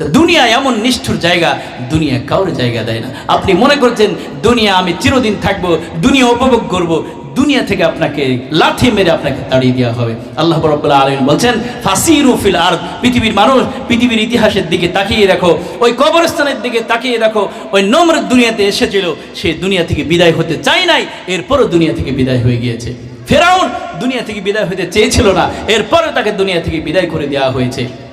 দুনিয়া এমন নিষ্ঠুর জায়গা, দুনিয়া কাউর জায়গা দেয় না। আপনি মনে করছেন, দুনিয়া আমি চিরদিন থাকব, দুনিয়া উপভোগ করব, দুনিয়া থেকে আপনাকে লাথি মেরে আপনাকে তাড়িয়ে দেওয়া হবে। আল্লাহ রব্বুল্লাহ আলমিন বলছেন, ফাসিরু ফিল আর পৃথিবীর মানুষ পৃথিবীর ইতিহাসের দিকে তাকিয়ে দেখো, ওই কবরস্থানের দিকে তাকিয়ে দেখো, ওই নম্র দুনিয়াতে এসেছিল, সে দুনিয়া থেকে বিদায় হতে চাই নাই, এরপরও দুনিয়া থেকে বিদায় হয়ে গিয়েছে। ফেরাউন দুনিয়া থেকে বিদায় হতে চেয়েছিল না এরপরে তাকে দুনিয়া থেকে বিদায় করে দেওয়া হয়েছে।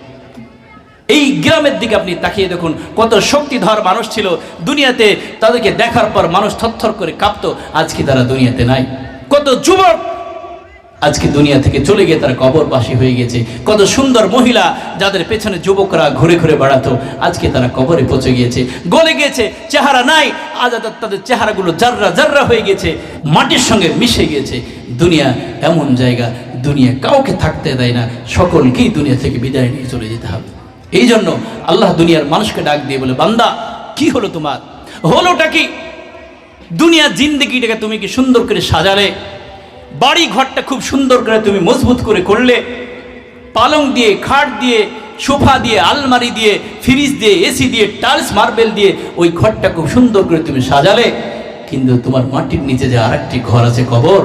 এই গ্রামের দিকে আপনি তাকিয়ে দেখুন, কত শক্তিধর মানুষ ছিল। দুনিয়াতে তাদেরকে দেখার পর মানুষ থরথর করে কাঁপতো, আজকে তারা দুনিয়াতে নাই। কত যুবক আজকে দুনিয়া থেকে চলে গিয়ে তারা কবরবাসী হয়ে গেছে। কত সুন্দর মহিলা যাদের পেছনে যুবকরা ঘুরে ঘুরে বেড়াতো, আজকে তারা কবরে পচে গিয়েছে। গলে গিয়েছে চেহারা নাই, আজ তাদের চেহারাগুলো জাররা জাররা হয়ে গেছে, মাটির সঙ্গে মিশে গিয়েছে দুনিয়া এমন জায়গা, দুনিয়া কাউকে থাকতে দেয় না, সকলকেই দুনিয়া থেকে বিদায় নিয়ে চলে যেতে হবে। এই জন্য আল্লাহ দুনিয়ার মানুষকে ডাক দিয়ে বলে, বান্দা, কি হলো তোমার? হলোটা কি? দুনিয়ার জিন্দগিটাকে তুমি কি সুন্দর করে সাজালে? বাড়ি ঘরটা খুব সুন্দর করে তুমি মজবুত করে করলে? পালং দিয়ে, খাট দিয়ে, সোফা দিয়ে, আলমারি দিয়ে, ফ্রিজ দিয়ে, এসি দিয়ে টাইলস মার্বেল দিয়ে ওই ঘরটা খুব সুন্দর করে তুমি সাজালে। কিন্তু তোমার মাটির নিচে যে আরেকটি ঘর আছে কবর,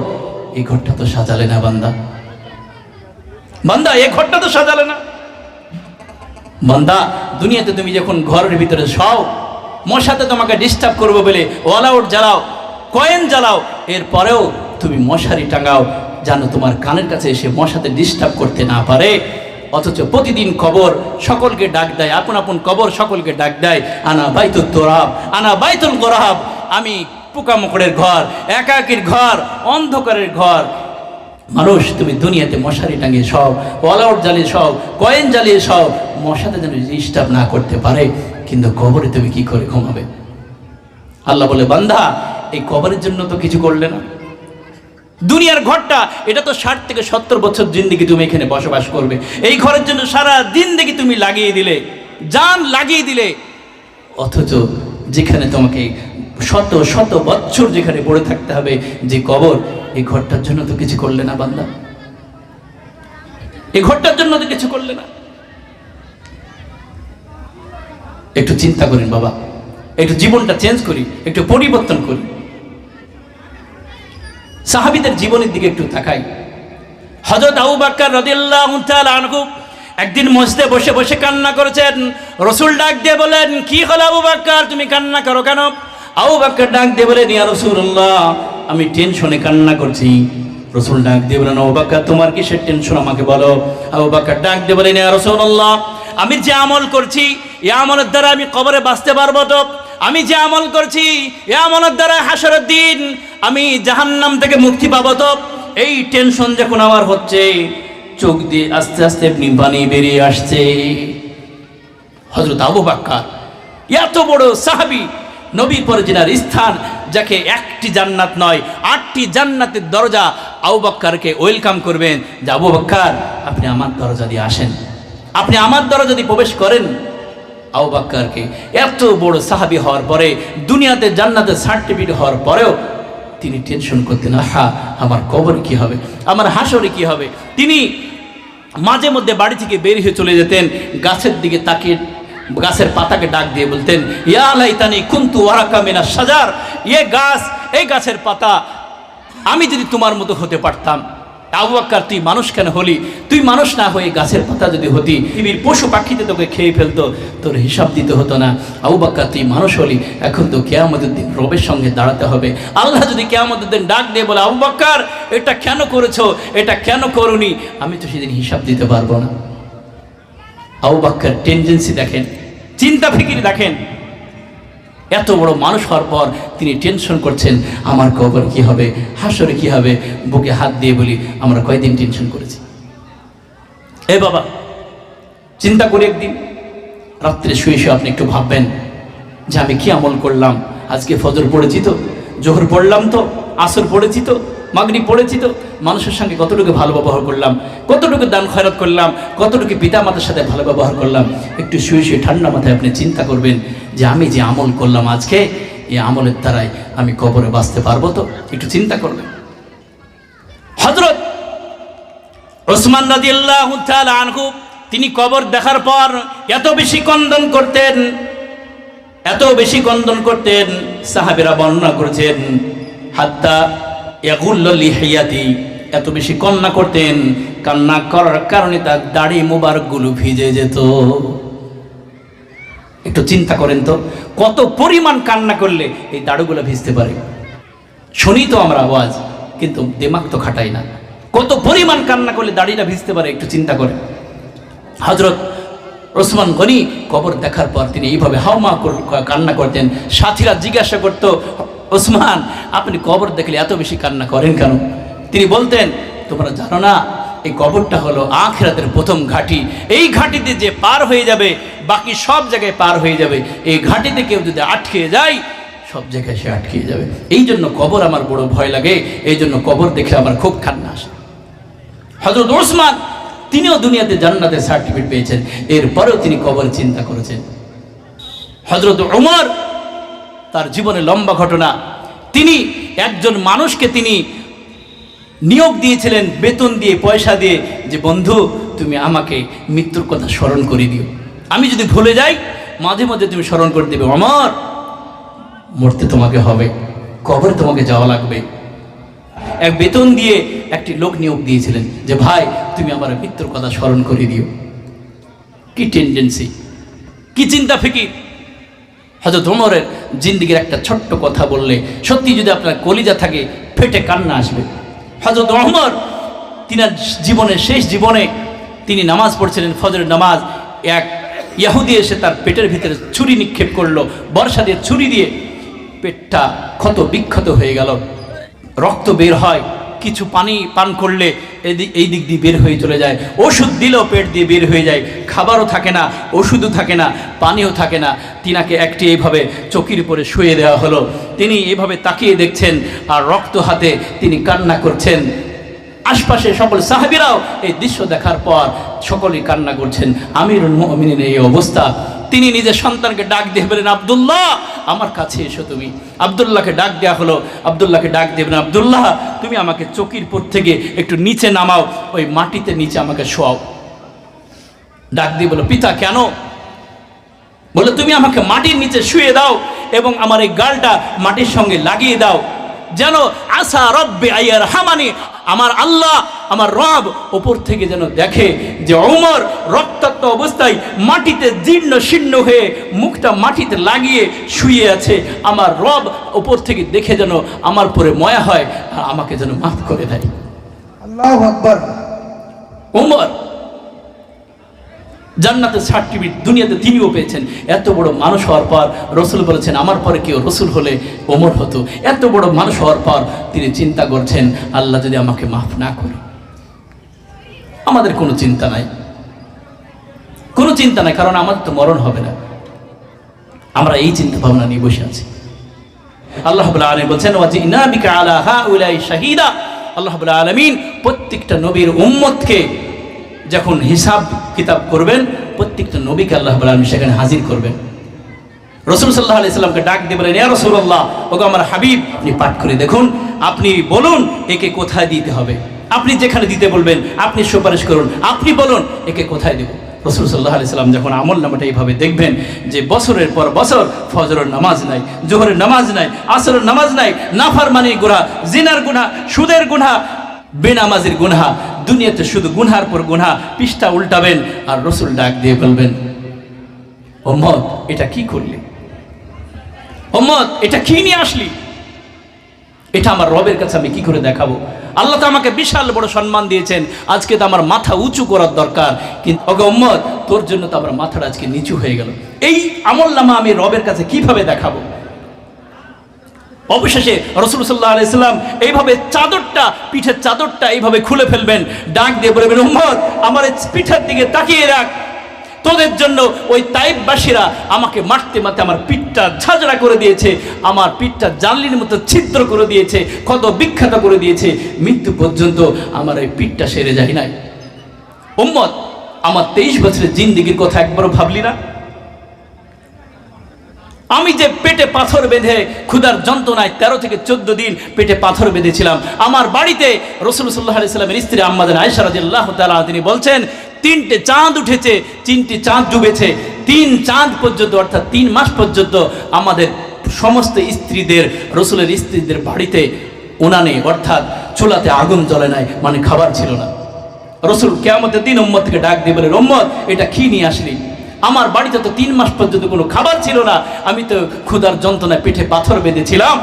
এই ঘরটা তো সাজালে না বান্দা। বান্দা এই ঘরটা তো সাজালে না। বান্দা, দুনিয়াতে তুমি যখন ঘরের ভিতরে সও মশাতে তোমাকে ডিস্টার্ব করব বলে অল আউট জ্বালাও কয়েন জ্বালাও, এরপরেও তুমি মশারি টাঙাও, যেন তোমার কানের কাছে এসে মশাতে ডিস্টার্ব করতে না পারে। অথচ প্রতিদিন কবর সকলকে ডাক দেয়, আপন আপন কবর সকলকে ডাক দেয়, আনা বাইতুল তোরাব, আনা বাইতুল গোরাব। আমি পোকামাকড়ের ঘর, একাকির ঘর, অন্ধকারের ঘর মানুষ, তুমি দুনিয়াতে মশারি টাঙিয়ে সব অল আউট জ্বালিয়ে সব, কয়েন জ্বালিয়ে সব, মশাতে যেন ডিস্টার্ব না করতে পারে, কিন্তু কবরে তুমি কি করে ঘুমাবে? আল্লাহ বলে বান্ধা এই কবরের জন্য তো কিছু করলে না। দুনিয়ার ঘরটা, এটা তো ষাট থেকে সত্তর বছর জিন্দিগি তুমি এখানে বসবাস করবে। এই ঘরের জন্য সারা দিন দেখি তুমি লাগিয়ে দিলে, জান লাগিয়ে দিলে। অথচ যেখানে তোমাকে শত শত বছর যেখানে পড়ে থাকতে হবে, যে কবর এই ঘরটার জন্য তো কিছু করলে না বান্দা। এই ঘরটার জন্য তো কিছু করলে না। একটু চিন্তা করেন বাবা, একটু জীবনটা চেঞ্জ করি, একটু পরিবর্তন করি। সাহাবিদের জীবনের দিকে একটু তাকাই। হজরত আবু বাক্কার রদিল্লাহ আনহু একদিন মসজিদে বসে বসে কান্না করেছেন। রসুল ডাক দিয়ে বলেন, কি হলো আবু বাক্কার তুমি কান্না করো কেন? আবু বাক্কার ডাক দিয়ে বলেন, ইয়া রসুল্লাহ আমি টেনশনে কান্না করছি। রসুল ডাক দিয়ে বলেন, আবু বাক্কার তোমার কিসের টেনশন আমাকে বলো। আবু বাক্কার ডাক দিয়ে বলেন রসুল্লাহ আমি যে আমল করছি এ আমলের দ্বারা আমি কবরে বাঁচতে পারব তো? আমি যে আমল করছি এ আমলের দ্বারা হাসরের দিন আমি জাহান্নাম থেকে মুক্তি পাবো তো? এই টেনশন যখন আমার হচ্ছে, চোখ দিয়ে আস্তে আস্তে এমনি পানি বেরিয়ে আসছে। হজরত আবু বাক্কার এত বড় সাহাবি নবীর পরে স্থান, যাকে একটি জান্নাত নয়, আটটি জান্নাতের দরজা আবু বাক্কারকে ওয়েলকাম করবেন। যে আবু বাক্কার, আপনি আমার দরজা দিয়ে আসেন। আপনি আমার দরজা দিয়ে প্রবেশ করেন। আবু বাক্কারকে এত বড় সাহাবি হওয়ার পরে, দুনিয়াতে জান্নাতের সার্টিফিকেট হওয়ার পরেও তিনি টেনশন করতেন, আহা, আমার কবর কি হবে? আমার হাসরে কি হবে? তিনি মাঝে মধ্যে বাড়ি থেকে বের হয়ে চলে যেতেন, গাছের দিকে তাকিয়ে গাছের পাতাকে ডাক দিয়ে বলতেন, ইয়া লাইতানি কুন্তু ওয়ারাকা মিনা সাজার এ গাছ, এই গাছের পাতা, আমি যদি তোমার মতো হতে পারতাম, আবু আক্কার তুই মানুষ কেন হলি? তুই মানুষ না হয়ে গাছের পাতা যদি হতি, পৃথিবীর পশু পাখিতে তোকে খেয়ে ফেলতো, তোর হিসাব দিতে হতো না। আবু বাক্কার তুই মানুষ হলি, এখন তো কেয়ামতের দিন রবের সঙ্গে দাঁড়াতে হবে। আল্লাহ যদি কেয়ামতের দিন ডাক দিয়ে বলে, আবু বাক্কার এটা কেন করেছ? এটা কেন করুনি? আমি তো সেদিন হিসাব দিতে পারব না। আবু বাক্কার টেন্ডেন্সি দেখেন চিন্তা ফিকির দেখেন। এত বড় মানুষ হওয়ার পর তিনি টেনশন করছেন, আমার কবর কি হবে? হাসরে কি হবে? বুকে হাত দিয়ে বলি, আমরা কয়দিন টেনশন করেছি? এ বাবা, চিন্তা করে একদিন। রাত্রে শুয়ে শুয়ে আপনি একটু ভাববেন যে আমি কি আমল করলাম? আজকে ফজর পড়েছি তো, জোহর পড়লাম তো, আসর পড়েছি তো মাগরি পড়েছি তো, মানুষের সঙ্গে কতটুকু ভালো ব্যবহার করলাম, কতটুকু দান খয়রাত করলাম, কতটুকু পিতা মাতার সাথে ভালো ব্যবহার করলাম, একটু শুয়ে শুয়ে ঠান্ডা মাথায় আপনি চিন্তা করবেন যে আমি যে আমল করলাম আজকে, এই আমলের দ্বারাই আমি কবরে বাঁচতে পারব তো, একটু চিন্তা করবেন। হজরত ওসমান আনহু, তিনি কবর দেখার পর এত বেশি কন্দন করতেন, এত বেশি কন্দন করতেন, সাহাবেরা বর্ণনা করেছেন, হাত্তা এত বেশি কন্যা করতেন। কান্না করার কারণে তার দাড়ি মোবারকগুলো ভিজে যেত। একটু চিন্তা করেন তো, কত পরিমাণ কান্না করলে এই দাড়ুগুলো ভিজতে পারে। শুনি তো আমরা আওয়াজ, কিন্তু দিমাগ তো খাটাই না। কত পরিমাণ কান্না করলে দাড়িটা ভিজতে পারে, একটু চিন্তা করে হজরত ওসমান গনি কবর দেখার পর তিনি এইভাবে হাওমা কান্না করতেন। সাথীরা জিজ্ঞাসা করত ওসমান, আপনি কবর দেখলে এত বেশি কান্না করেন কেন? তিনি বলতেন, তোমরা জানো না, এই কবরটা হলো আখেরাতের প্রথম ঘাঁটি। এই ঘাঁটিতে যে পার হয়ে যাবে, বাকি সব জায়গায় পার হয়ে যাবে। এই ঘাঁটিতে কেউ যদি আটকে যায়, সব জায়গায় সে আটকে যাবে। এই জন্য কবর আমার বড় ভয় লাগে, এই জন্য কবর দেখে আমার খুব কান্না আসে। হজরত ওসমান, তিনিও দুনিয়াতে জান্নাতের সার্টিফিকেট পেয়েছেন। এরপরেও তিনি কবর চিন্তা করেছেন। হজরত ওমর তার জীবনে লম্বা ঘটনা। তিনি একজন মানুষকে তিনি নিয়োগ দিয়েছিলেন বেতন দিয়ে, পয়সা দিয়ে যে, বন্ধু, তুমি আমাকে মৃত্যুর কথা স্মরণ করে দিও। আমি যদি ভুলে যাই, মাঝে মাঝে তুমি স্মরণ করে দেবে। অমর, মরতে তোমাকে হবে, কবরে তোমাকে যাওয়া লাগবে। এক বেতন দিয়ে একটি লোক নিয়োগ দিয়েছিলেন যে, ভাই, তুমি আমার মৃত্যুর কথা স্মরণ করে দিও। কি টেন্ডেন্সি কি চিন্তা ফিকির। হয়তো ওমরের জিন্দিগির একটা ছোট্ট কথা বললে, সত্যি যদি আপনার কলিজা থাকে, ফেটে কান্না আসবে। হজরত ওমর, তিনার জীবনের শেষ জীবনে তিনি নামাজ পড়ছিলেন, ফজরের নামাজ। এক ইয়াহুদি এসে তার পেটের ভিতরে ছুরি নিক্ষেপ করল, বর্ষা দিয়ে ছুরি দিয়ে পেটটা ক্ষত বিক্ষত হয়ে গেল। রক্ত বের হয় কিছু পানি পান করলে এই দিক দিয়ে বের হয়ে চলে যায়। ওষুধ দিলেও পেট দিয়ে বের হয়ে যায়। খাবারও থাকে না, ওষুধও থাকে না, পানিও থাকে না। তিনাকে একটি এইভাবে চকির উপরে শুয়ে দেওয়া হলো। তিনি এভাবে তাকিয়ে দেখছেন আর রক্ত হাতে তিনি কান্না করছেন। আশপাশে সকল সাহাবিরাও এই দৃশ্য দেখার পর সকলেই কান্না করছেন। আমিরুল মুমিনের এই অবস্থা। তিনি নিজের সন্তানকে ডাক দিয়ে বলেন, আবদুল্লাহ, আমার কাছে এসো তুমি। আবদুল্লাহকে ডাক দেওয়া হলো। আবদুল্লাহকে ডাক দেবেন আবদুল্লাহ, তুমি আমাকে চকির পর থেকে একটু নিচে নামাও, ওই মাটিতে নিচে আমাকে শোয়াও। ডাক দিয়ে বলো পিতা, কেন? বলে তুমি আমাকে মাটির নিচে শুয়ে দাও এবং আমার এই গালটা মাটির সঙ্গে লাগিয়ে দাও। যেন আশা রব্বে আইয়ার হামানি আমার আল্লাহ আমার রব ওপর থেকে যেন দেখে যে অমর রক্তাক্ত অবস্থায় মাটিতে জীর্ণ শীর্ণ হয়ে মুখটা মাটিতে লাগিয়ে শুয়ে আছে। আমার রব ওপর থেকে দেখে যেন আমার পরে ময়া হয় আর আমাকে যেন মাফ করে দেয়। আল্লাহ আকবর। ওমর জান্নাতের সার্টিফিকেট দুনিয়াতে তিনিও পেয়েছেন। এত বড় মানুষ হওয়ার পর রসুল বলেছেন, আমার পরে কেউ রসুল হলে ওমর হতো। এত বড় মানুষ হওয়ার পর তিনি চিন্তা করছেন, আল্লাহ যদি আমাকে মাফ না করে। আমাদের কোনো চিন্তা নাই। কোনো চিন্তা নাই, কারণ আমাদের তো মরণ হবে না। আমরা এই চিন্তা ভাবনা নিয়ে বসে আছি। আল্লাহ আলম বলছেন আল্লাহ আলমিন প্রত্যেকটা নবীর উম্মতকে যখন হিসাব কিতাব করবেন, প্রত্যেকটা নবীকে আল্লাহ আলম সেখানে হাজির করবেন। রসুল সাল্লাহ আলাইসাল্লামকে ডাক দিয়ে বলেন, ইয়া রসুল্লাহ ওকে আমার হাবিব, আপনি পাঠ করে দেখুন, আপনি বলুন, একে কোথায় দিতে হবে? আপনি যেখানে দিতে বলবেন, আপনি সুপারিশ করুন, আপনি বলুন, একে কোথায় দেব? রসুল সাল্লাহ আলাইসাল্লাম যখন আমল নামাটা এইভাবে দেখবেন, যে বছরের পর বছর ফজরের নামাজ নাই, জোহরের নামাজ নাই, আসরের নামাজ নাই নাফার মানির গুণা জিনার গুণা সুদের গুণা বেনামাজির গুনহা, দুনিয়াতে শুধু গুনহার পর গুনহা, পৃষ্ঠা উল্টাবেন আর রসুল ডাক দিয়ে বলবেন ওম্মদ এটা কি করলি? ওম্মদ এটা কি নিয়ে আসলি? এটা আমার রবের কাছে আমি কি করে দেখাবো? আল্লাহ তো আমাকে বিশাল বড় সম্মান দিয়েছেন। আজকে তো আমার মাথা উঁচু করার দরকার। কিন্তু ওকে ওম্মদ তোর জন্য তো আমার মাথাটা আজকে নিচু হয়ে গেল। এই আমল নামা আমি রবের কাছে কীভাবে দেখাবো? অবশেষে রসুল সাল্লাহ আলাইসাল্লাম এইভাবে চাদরটা, পিঠের চাদরটা এইভাবে খুলে ফেলবেন। ডাক দিয়ে বলবেন উম্মদ আমার পিঠের দিকে তাকিয়ে রাখ। তোদের জন্য ওই তাইববাসীরা আমাকে মারতে মারতে আমার পিঠটা ঝাঁঝরা করে দিয়েছে, আমার পিঠটা জানলির মতো ছিদ্র করে দিয়েছে কত বিখ্যাত করে দিয়েছে। মৃত্যু পর্যন্ত আমার এই পিঠটা সেরে যায় নাই। উম্মদ আমার তেইশ বছরের জিন্দিগির কথা একবারও ভাবলি না? আমি যে পেটে পাথর বেঁধে ক্ষুধার যন্ত্রণায় তেরো থেকে চোদ্দ দিন পেটে পাথর বেঁধেছিলাম, আমার বাড়িতে রসুল সাল্লাহ আলাইসাল্লামের স্ত্রী আম্মাদান আয়সা রাজিল্লাহ তালা তিনি বলছেন, তিনটে চাঁদ উঠেছে, তিনটি চাঁদ ডুবেছে, তিন চাঁদ পর্যন্ত অর্থাৎ তিন মাস পর্যন্ত আমাদের সমস্ত স্ত্রীদের, রসুলের স্ত্রীদের বাড়িতে উনানে অর্থাৎ চুলাতে আগুন জ্বলে নাই মানে খাবার ছিল না। রসুল কেয়ামতের দিন উম্মতকে ডাক দিয়ে বলে রম্মত এটা কি নিয়ে আসলি? আমার বাড়িতে তো তিন মাস পর্যন্ত কোনো খাবার ছিল না। আমি তো ক্ষুধার যন্ত্রণায় পিঠে পাথর বেঁধেছিলাম।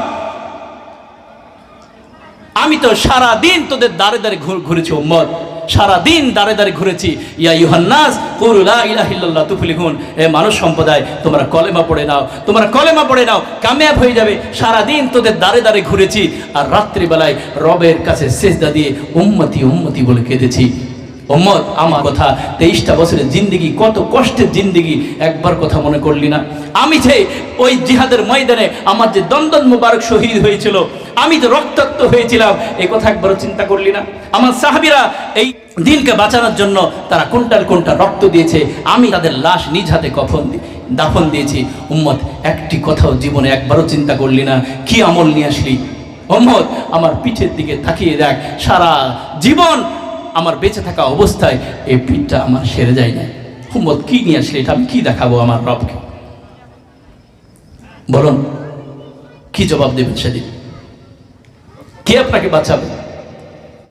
আমি তো সারা দিন তোদের দাঁড়ে দাঁড়ে ঘুর- ঘুরেছি, উম্মত। সারা দিন দাঁড়ে দাঁড়ে ঘুরেছি। ইয়া ইউহান্নাস, কুলু লা ইলাহা ইল্লাল্লাহ, তুফলিহুন। এ মানুষ সম্প্রদায়, তোমরা কলেমা পড়ে নাও। তোমরা কলেমা পড়ে নাও, কামিয়াব হয়ে যাবে। সারা দিন তোদের দাঁড়ে দাঁড়ে ঘুরেছি। আর রাত্রিবেলায় রবের কাছে সেজদা দিয়ে উম্মতি উম্মতি বলে কেঁদেছি। ওম্মদ আমার কথা তেইশটা বছরের জিন্দিগি, কত কষ্টের জিন্দিগি, একবার কথা মনে করলি না। আমি যে ওই জিহাদের ময়দানে আমার যে দন্দন মুবারক শহীদ হয়েছিল, আমি যে রক্তাক্ত হয়েছিলাম এই কথা একবারও চিন্তা করলি না। আমার সাহাবিরা এই দিনকে বাঁচানোর জন্য তারা কোনটার কোনটা রক্ত দিয়েছে, আমি তাদের লাশ নিজ হাতে কফন দাফন দিয়েছি। উম্মত, একটি কথাও জীবনে একবারও চিন্তা করলি না। কি আমল নিয়ে আসলি? মোহাম্মদ আমার পিঠের দিকে তাকিয়ে দেখ, সারা জীবন আমার বেঁচে থাকা অবস্থায় এই পিঠটা আমার সেরে যায় না হুম্মত কি নিয়ে আসলে এটা? আমি কি দেখাবো আমার রবকে? বলুন, কি জবাব দেবেন সেদিন? কে আপনাকে বাঁচাবে?